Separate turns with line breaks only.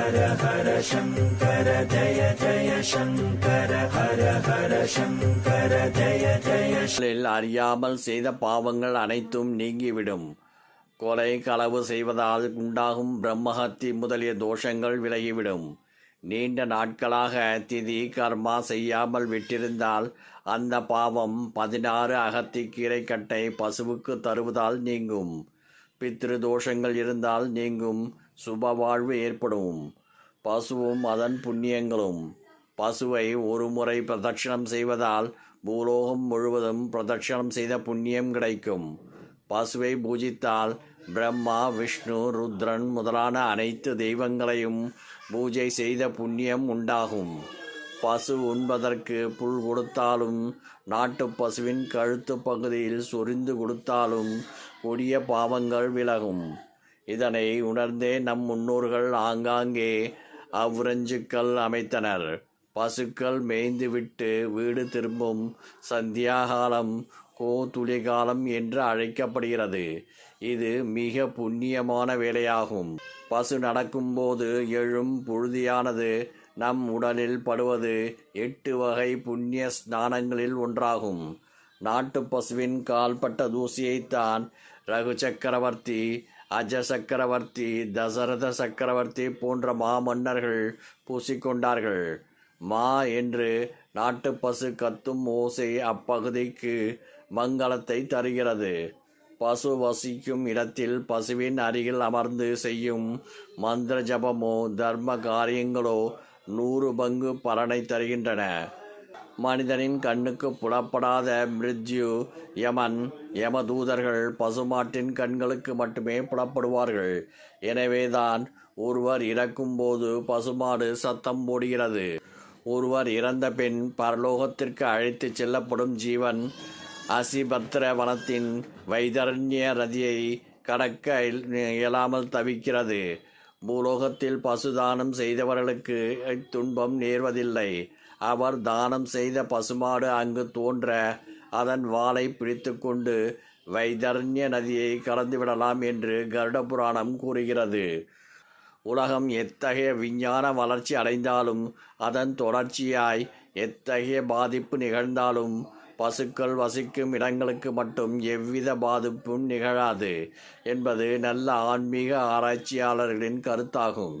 ஹர ஹர சங்கர ஜய ஜய சங்கர ஹர ஹர சங்கர ஜய ஜய
அறியாமல் செய்த பாவங்கள் அனைத்தும் நீங்கிவிடும் கொலை களவு செய்வதால் உண்டாகும் பிரம்மஹத்தி முதலிய தோஷங்கள் விலகிவிடும் நீண்ட நாட்களாக திதி கர்மா செய்யாமல் விட்டிருந்தால் அந்த பாவம் பதினாறு அகத்தி கீரைக்கட்டை பசுவுக்கு தருவதால் நீங்கும் பித்ரு தோஷங்கள் இருந்தால் நீங்கும் சுப வாழ்வு ஏற்படும். பசுவும் அதன் புண்ணியங்களும். பசுவை ஒரு முறை பிரதட்சணம் செய்வதால் பூலோகம் முழுவதும் பிரதட்சணம் செய்த புண்ணியம் கிடைக்கும். பசுவை பூஜித்தால் பிரம்மா விஷ்ணு ருத்ரன் முதலான அனைத்து தெய்வங்களையும் பூஜை செய்த புண்ணியம் உண்டாகும். பசு உண்பதற்கு புல் கொடுத்தாலும் நாட்டுப் பசுவின் கழுத்து பகுதியில் சொரிந்து கொடுத்தாலும் கொடிய பாவங்கள் விலகும். இதனை உணர்ந்தே நம் முன்னோர்கள் ஆங்காங்கே அவ்வுரஞ்சுக்கள் அமைத்தனர். பசுக்கள் மேய்ந்துவிட்டு வீடு திரும்பும் சந்தியாகாலம் கோதுளிகாலம் என்று அழைக்கப்படுகிறது. இது மிக புண்ணியமான வேலையாகும் பசு நடக்கும்போது எழும் புழுதியானது நம் உடலில் படுவது எட்டு வகை புண்ணிய ஸ்நானங்களில் ஒன்றாகும். நாட்டு பசுவின் கால்பட்ட தூசியைத்தான் ரகு சக்கரவர்த்தி அஜ சக்கரவர்த்தி தசரத சக்கரவர்த்தி போன்ற மாமன்னர்கள் பூசிக்கொண்டார்கள். மா என்று நாட்டு பசு கத்தும் ஓசை அப்பகுதிக்கு மங்களத்தை தருகிறது. பசு வசிக்கும் இடத்தில் பசுவின் அருகில் அமர்ந்து செய்யும் மந்திர ஜபமோ தர்ம காரியங்களோ நூறு பங்கு பலனை தருகின்றன. மனிதனின் கண்ணுக்கு புலப்படாத மிருத்யு யமன் யமதூதர்கள் பசுமாட்டின் கண்களுக்கு மட்டுமே புலப்படுவார்கள். எனவேதான் ஒருவர் இறக்கும்போது பசுமாடு சத்தம் போடுகிறது. ஒருவர் இறந்த பின் பரலோகத்திற்கு அழைத்துச் செல்லப்படும் ஜீவன் அசிபத்திர வனத்தின் வைதரண்ய நதியை கடக்க இயலாமல் தவிக்கிறது. பூலோகத்தில் பசுதானம் செய்தவர்களுக்கு துன்பம் நேர்வதில்லை. அவர் தானம் செய்த பசுமாடு அங்கு தோன்ற அதன் வாளை பிடித்துக்கொண்டு வைதரண்ய நதியை கடந்துவிடலாம் என்று கருட புராணம் கூறுகிறது. உலகம் எத்தகைய விஞ்ஞான வளர்ச்சி அடைந்தாலும் அதன் தொடர்ச்சியாய் எத்தகைய பாதிப்பு நிகழ்ந்தாலும் பசுக்கள் வசிக்கும் இடங்களுக்கு மட்டும் எவ்வித பாதிப்பும் நிகழாது என்பது நல்ல ஆன்மீக ஆராய்ச்சியாளர்களின் கருத்தாகும்.